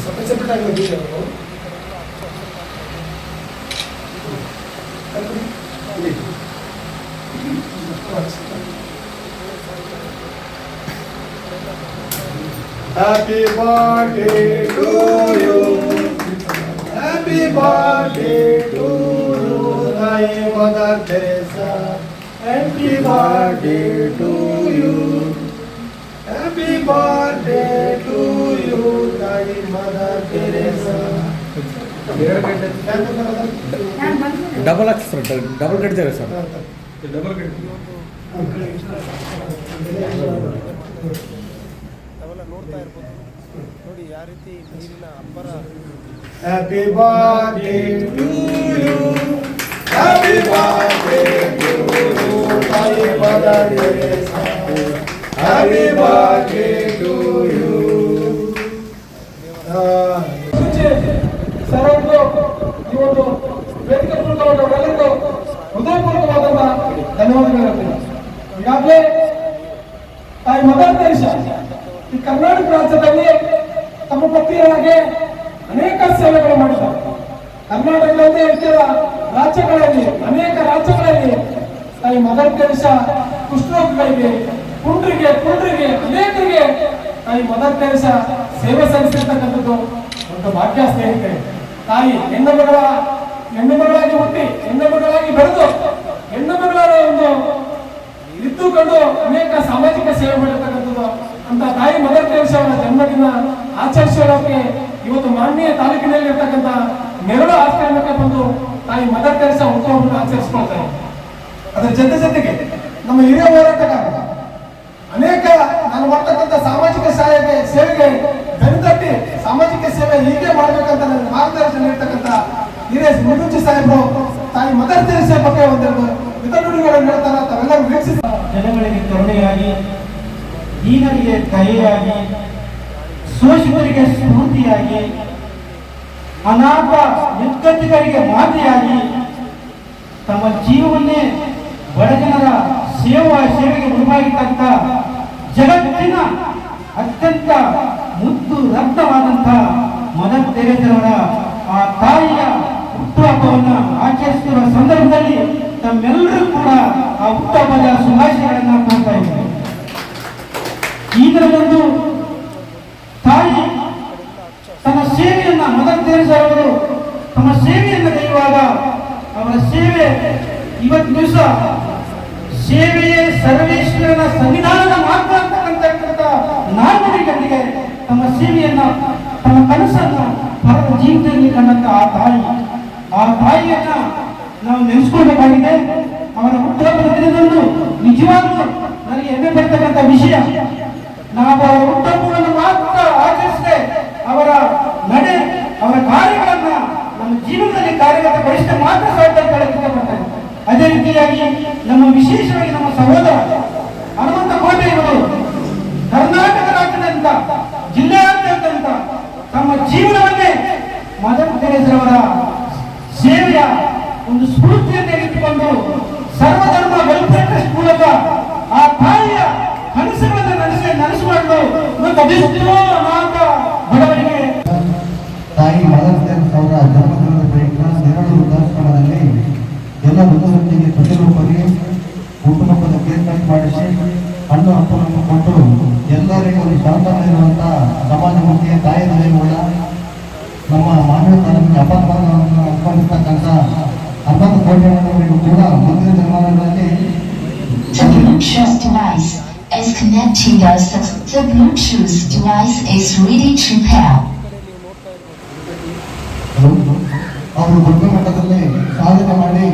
Sampai sebentar lagi ya, Happy birthday to you. Happy birthday to you, my Mother Teresa. Happy birthday to you. Happy birthday to you, my Mother Teresa. Double hockey sir double ಕಟ್ತೀರಾ sir ನಾವೆಲ್ಲ ನೋಡ್ತಾ ಇರ್ಬೋದು ನೋಡಿ ಯಾವ ರೀತಿ ನೀರಿನ ಅಬ್ಬರ Happy birthday to you. Happy birthday to you, my Mother Teresa. Happy ಈ ಕರ್ನಾಟಕ ರಾಜ್ಯದಲ್ಲಿ ತಮ್ಮ ಹಾಗೆ ಅನೇಕ ಸೇವೆಗಳು ಮಾಡಿದ್ದಾರೆ. ಕರ್ನಾಟಕದಲ್ಲಿ ಇತರ ರಾಜ್ಯಗಳಲ್ಲಿ, ಅನೇಕ ರಾಜ್ಯಗಳಲ್ಲಿ ತಾಯಿ ಮದರ್ ತೆರೇಸಾ ಕುಷ್ಠರೋಗಿಗಳಿಗೆ ಕುಂಡ್ರಿಗೆ ಕುಂಡ್ರಿಗೆ, ಅನೇಕರಿಗೆ ತಾಯಿ ಮದರ್ ಸೇವೆ ಸಲ್ಲಿಸಿರ್ತಕ್ಕಂಥದ್ದು ಒಂದು ಭಾಗ್ಯ ಸ್ನೇಹಿತರೆ. ತಾಯಿ ಹೆಣ್ಣು ಮಗಳ, ಹೆಣ್ಣು ಮಗಳಾಗಿ ಹುಟ್ಟಿ, ಹೆಣ್ಣು ಮಗಳಾಗಿ ಬೆಳೆದು, ಹೆಣ್ಣು ಮಗಳ ಒಂದು ಇದ್ದುಕೊಂಡು ಅನೇಕ ಸಾಮಾಜಿಕ ಸೇವೆ ಮಾಡಿರ್ತಕ್ಕಂಥದ್ದು ಅಂತ ತಾಯಿ ಮದರ್ ತೆರೇಸಾ ಅವರ ಜನ್ಮದಿನ ಆಚರಿಸೋದಕ್ಕೆ ಇವತ್ತು ಮಾನ್ಯ ತಾಲೂಕಿನಲ್ಲಿ ಇರ್ತಕ್ಕಂಥ ನೆರಳು ಆಶ್ರಮಕ್ಕೆ ಬಂದು ತಾಯಿ ಮದರ್ ತೆರೇಸಾ ಉತ್ಸವವನ್ನು ಆಚರಿಸ್ಕೊಳ್ತಾರೆ ಅದರ ಜೊತೆ ಜೊತೆಗೆ ನಮ್ಮ ಹಿರಿಯ ಹೋರಾಟಗಾರ, ಅನೇಕ ನಾನು ಮಾಡ್ತಕ್ಕಂಥ ಸಾಮಾಜಿಕ ಸಹಾಯಕ್ಕೆ ಸೇವೆಗೆ ಬೆನ್ತಟ್ಟಿ ಸಾಮಾಜಿಕ ಸೇವೆ ಹೀಗೆ ಮಾಡಬೇಕಂತ ನನ್ನ ಮಾರ್ಗದರ್ಶನ ಇರ್ತಕ್ಕಂಥ ಹಿರಿಯ ಮುಗುಂಜಿ ಸಾಹೇಬರು, ತಾಯಿ ಮದರ್ ತೆರೇಸಾ ಬಗ್ಗೆ ಒಂದೆರಡು ಮಿತನುಡಿಗಳನ್ನು ಹೇಳ್ತಾರೆ ತಾವೆಲ್ಲರೂ ವೀಕ್ಷಿಸಿ. ಜನಗಳಿಗೆ ಕರುಣೆಯಾಗಿ ದೀನರಿಗೆ ದಯೆಯಾಗಿ ಶೋಷಿತರಿಗೆ ಸ್ಫೂರ್ತಿಯಾಗಿ, ಅನಾಥ ನಿರ್ಗತಿಕರಿಗೆ ಮಾತೆಯಾಗಿ ತಮ್ಮ ಜೀವವನ್ನೇ ಬಡಜನರ ಸೇವಾ ಸೇವೆಗೆ ಮುಡಿಪಾಗಿರ್ತಂತ ಜಗತ್ತಿನ ಅತ್ಯಂತ ಮುದ್ದು ರಕ್ತವಾದಂತಹ ಮದರ್ ತೆರೆದವರ ಆ ತಾಯಿಯ ಹುಟ್ಟುಹಬ್ಬವನ್ನು ಆಚರಿಸುತ್ತಿರುವ ಸಂದರ್ಭದಲ್ಲಿ ತಮ್ಮೆಲ್ಲರೂ ಕೂಡ ಆ ಹುಟ್ಟುಹಬ್ಬದ ಶುಭಾಶಯಗಳನ್ನು ಕೋರ್ತಾ ಇದ್ದೇವೆ. ಈ ದಿನದಂದು ತಾಯಿ ತನ್ನ ಸೇವೆಯನ್ನ ಮದರ್ ತೇರಿಸವರು ತಮ್ಮ ಸೇವೆಯನ್ನು ತೆಗೆಯುವಾಗ ಅವರ ಸೇವೆ ಇವತ್ತು ದಿವಸ ಸೇವೆಯೇ ಸರ್ವೇಶ್ವರನ ಸಂವಿಧಾನದ ಮಾರ್ಗ ಅಂತಕ್ಕಂಥ ನಾಲ್ವಡಿಗಳಿಗೆ ತಮ್ಮ ಸೇವೆಯನ್ನ, ತಮ್ಮ ಕನಸನ್ನ ಭಾರತ ಜೀವನದಲ್ಲಿ ಕಂಡಂತ ಆ ತಾಯಿ. ಆ ತಾಯಿಯನ್ನ ನಾವು ನೆನೆಸ್ಕೊಳ್ಬೇಕಾಗಿದೆ. ಅವರ ಹುಟ್ಟುಹಬ್ಬದ ದಿನದಂದು ನಿಜವಾಗ್ಲೂ ನನಗೆ ಹೆಮ್ಮೆ ಪಡ್ತಕ್ಕಂಥ ವಿಷಯ. ನಾವು ಅವರ ಹುಟ್ಟುಹಬ್ಬವನ್ನು ಮಾತ್ರ ಆಚರಿಸದೆ ಅವರ ನಡೆ, ಅವರ ಕಾರ್ಯಗಳನ್ನ ನಮ್ಮ ಜೀವನದಲ್ಲಿ ಕಾರ್ಯಗತಗೊಳಿಸಿದ ಮಾತ್ರ ಸಾಧ್ಯ ಇಷ್ಟಪಡ್ತೇನೆ ಅದೇ ರೀತಿಯಾಗಿ ನಮ್ಮ ವಿಶೇಷವಾಗಿ ನಮ್ಮ ಸಹೋದರ ಹನುಮಂತ ಕೋಟೆ ಇವರು ಕರ್ನಾಟಕ ರಾಜ್ಯದಂತ ಜಿಲ್ಲೆಯಾದ್ಯಂತ ತಮ್ಮ ಜೀವನವನ್ನೇ ಮದರ್ ತೆರೆಸರವರ ಸೇವೆಯ ಒಂದು ಸ್ಫೂರ್ತಿಯನ್ನು ಇಟ್ಟುಕೊಂಡು ಸರ್ವಧರ್ಮ ವೆಲ್ಫೇರ್ ಟ್ರಸ್ಟ್ ಮೂಲಕ ತಾಯಿ ಮದರ್ ಎಲ್ಲ ವೃದ್ಧರಿಗೆ ಪ್ರತಿಯೊಬ್ಬರಿಗೆ ಕುಟುಂಬದ ಕಟ್ ಮಾಡಿಸಿ ಹಣ್ಣು ಹಂಪಲನ್ನು ಕೊಟ್ಟು ಎಲ್ಲರಿಗೂ ಒಂದು ಶಾಂತನ ಇರುವಂತಹ ಸಮಾಜಮುಖಿ ತಾಯಿ ದಯವುಳ್ಳ ನಮ್ಮ ಮಾನವ ತಾಲೂಕಿನ ಅಪಾತ್ಮಗಳನ್ನು ಅನ್ಕೊಂಡಿರ್ತಕ್ಕಂಥ ಅರ್ಧ ಕೋಟಿಯವರಿಗೂ ಕೂಡ ಮುಂದಿನ Is connecting the, The Bluetooth device is ready to pair. ಅವರು ದೊಡ್ಡ ಮಟ್ಟದಲ್ಲಿ ಸಾಧನೆ ಮಾಡಿ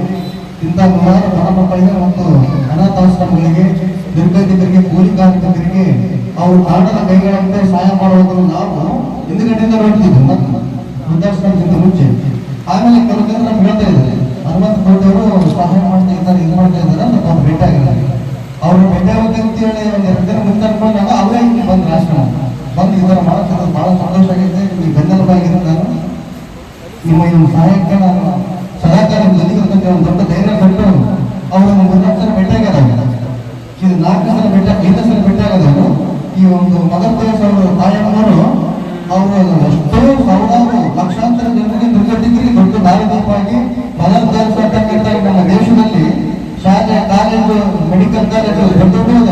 ಇಂಥ ನೂರಾರು ಬಡ ಮಕ್ಕಳಿಗೆ ಮತ್ತು ಅನಾಥಾಶ್ರಮಗಳಿಗೆ ನಿರ್ಗತಿಕರಿಗೆ ಕೂಲಿ ಅವರು ಕಾರಣದ ಕೈಗಳಂತೆ ಸಹಾಯ ಮಾಡುವುದನ್ನು ನಾವು ಹಿಂದುಗಡೆಯಿಂದ ಮತ್ತು ವೃದ್ಧಾಶ್ರಮಕ್ಕಿಂತ ಮುಂಚೆ ಆಮೇಲೆ ಕೆಲವು ನಮ್ಗೆ ಹೇಳ್ತಾ ಇದ್ದಾರೆ ಹನುಮಂತ ಕೋಟೆಯವರು ಸಹಾಯ ಮಾಡ್ತಾ ಇದ್ದಾರೆ ಇದು ಮಾಡ್ತಾ ಇದ್ದಾರೆ ಅವ್ರು ಬಂದೇ ಅಂತೇಳಿ ಒಂದು ಹೃದಯ ಮುಂದ್ಕೊಂಡು ಅವರೇ ಇಲ್ಲಿ ಬಂದು ರಾಷ್ಟ್ರ ಬಂದು ಇದರ ಮಾಡೋದು ಬಹಳ ಸಂತೋಷ ಆಗಿದೆ. ನಿಮಗೆ ಬೆನ್ನೆಲುಬಾಗಿರೋ ನಾನು ನಿಮ್ಮ ಒಂದು ಸಹಾಯಕ್ಕೆ ನಾನು ಸದಾಕಾಲ ನಿಮ್ಮ ಒಂದು ದೊಡ್ಡ ಧೈರ್ಯ ಕೊಟ್ಟು ಅವರನ್ನು ಮೂರ್ನಾಲ್ಕು ಸಲ ಭೇಟಿಯಾಗದ ಇದು ನಾಲ್ಕು ಸಲ ಬೆಟ್ಟ ಐದು ಸಲ ಬೆಟ್ಟಾಗದ ಈ ಒಂದು ಮದರ್ ದೇಶ ಅವರು ತಾಯಮ್ಮರು ಅವರು ಎಷ್ಟೋ ಸಾವು ದೊಡ್ಡ ದೊಡ್ಡ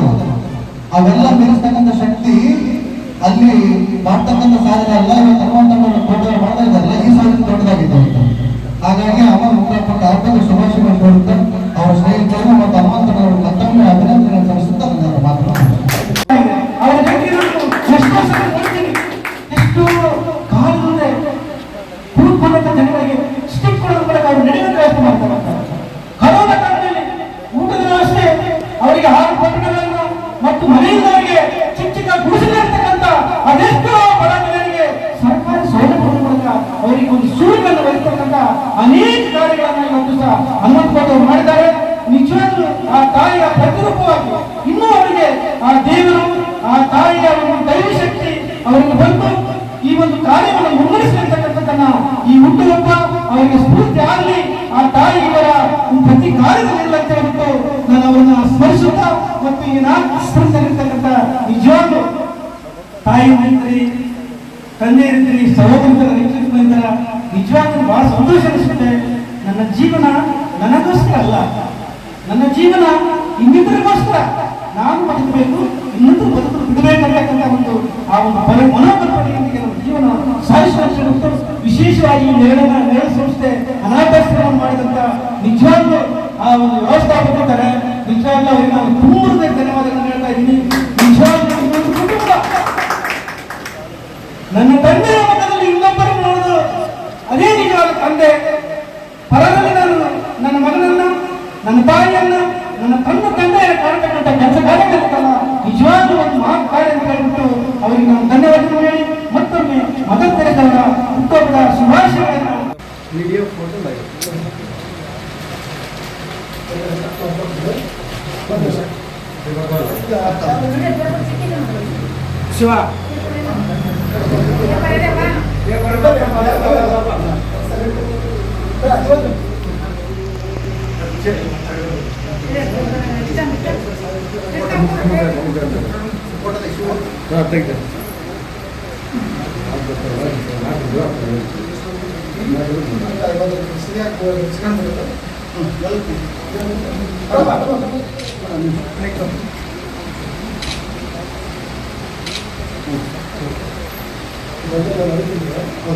ಅವೆಲ್ಲ ಮೀರಿಸ್ತಕ್ಕಂಥ ಶಕ್ತಿ ಅಲ್ಲಿ ಮಾಡ್ತಕ್ಕಂಥ ಸಾಧನೆ ಎಲ್ಲ ಅವರಿಗೆ ಒಂದು ಒದಗಿಸ್ತಕ್ಕಂಥ ಅನೇಕ ಕಾರ್ಯಗಳನ್ನು ಇವತ್ತು ಸಹ ಹನುಮಂತಪಟ್ಟು ಅವರು ಮಾಡಿದ್ದಾರೆ. ನಿಜವಾಗ್ಲೂ ಆ ತಾಯಿಯ ಪ್ರತಿರೂಪವಾಗಿ ಇನ್ನೂ ಅವರಿಗೆ ಆ ದೇವರು, ಆ ತಾಯಿಯ ಒಂದು ದೈವ ಶಕ್ತಿ ಅವರಿಗೆ ಬಂದು ಈ ಒಂದು ಕಾರ್ಯವನ್ನು ಮುನ್ನಡೆಸಿರ್ತಕ್ಕಂಥದ್ದನ್ನ ಈ ಹುಟ್ಟುಹಬ್ಬ ಅವರಿಗೆ ಸ್ಫೂರ್ತಿ ಆಗಲಿ, ಆ ತಾಯಿ ಇವರ ಪ್ರತಿ ಕಾರ್ಯದಲ್ಲಿ ಅಂತ ಹೇಳ್ಬಿಟ್ಟು ನಾನು ಅವರನ್ನ ಸ್ಮರಿಸುತ್ತಾ ಮತ್ತು ಈ ನಾಲ್ಕು ಸ್ಮರಿಸಲಿರ್ತಕ್ಕಂಥ ನಿಜವಾಗ್ಲೂ ತಾಯಿ ಇರ್ತೀರಿ ತಂದೆ ಇರ್ತೀರಿ ಸಹೋದರ ಇರ್ತೀರ ನಿಜವಾಗ್ಲೂ ಬಹಳ ಸಂತೋಷ ಅನಿಸುತ್ತೆ. ನನ್ನ ಜೀವನ ನನಗೋಸ್ಕರ ಅಲ್ಲ. ನನ್ನ ಜೀವನ ಇನ್ನಿತರಿಗೋಸ್ಕರ ನಾನು ಬದುಕಬೇಕು ಇನ್ನೊಂದು ಬದುಕು ಬಿಡಬೇಕಂತಕ್ಕಂಥ ಒಂದು ಆ ಒಂದು ಬಲ ಮನೋಕಲ್ಪನೆಯೊಂದಿಗೆ ನಮ್ಮ ಜೀವನ ಸಾಯಿಸುವಂತ ವಿಶೇಷವಾಗಿ ಈ ನೆರಳಿನ ನೆರಳು ಸಂಸ್ಥೆ ಅನಾಥಾಶ್ರಮವನ್ನು ಮಾಡಿದಂತ ನಿಜವಾಗ್ಲೂ ಆ ಒಂದು ವ್ಯವಸ್ಥಾಪಕರಿದ್ದಾರೆ ನಿಜವಾಗ್ಲೂ ಅವರಿಗೆ ನಾನು ತುಂಬ ಧನ್ಯವಾದಗಳನ್ನು ಹೇಳ್ತಾ ಇದ್ದೀನಿ. ನಿಜವಾಗ್ಲೂ ನನ್ನ ತಂದೆಯ ತಂದೆ. ಪರದಲ್ಲಿ ನಾನು ನನ್ನ ಮಗನನ್ನ ನನ್ನ ತಾಯಿಯನ್ನ ನನ್ನ ತನ್ನ ತಂದೆಯನ್ನು ಕಾಣತಕ್ಕಂಥ ಕೆಲಸ ಕಾರ್ಯಕರ್ತಲ್ಲ ನಿಜವಾದ ಒಂದು ಮಹಾ ಕಾರ್ಯ ಅಂತ ಹೇಳ್ಬಿಟ್ಟು ಅವರಿಗೆ ನಾನು ಧನ್ಯವಾದ ಹೇಳಿ ಮತ್ತೊಮ್ಮೆ ಮದರ್ ತೆರೆದವರ ಹುಟ್ಟುಹಬ್ಬದ ಶುಭಾಶಯಗಳನ್ನು ವಿಡಿಯೋ ಫೋಟೋ ಲೈವ್ দেখবেন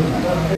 Thank you.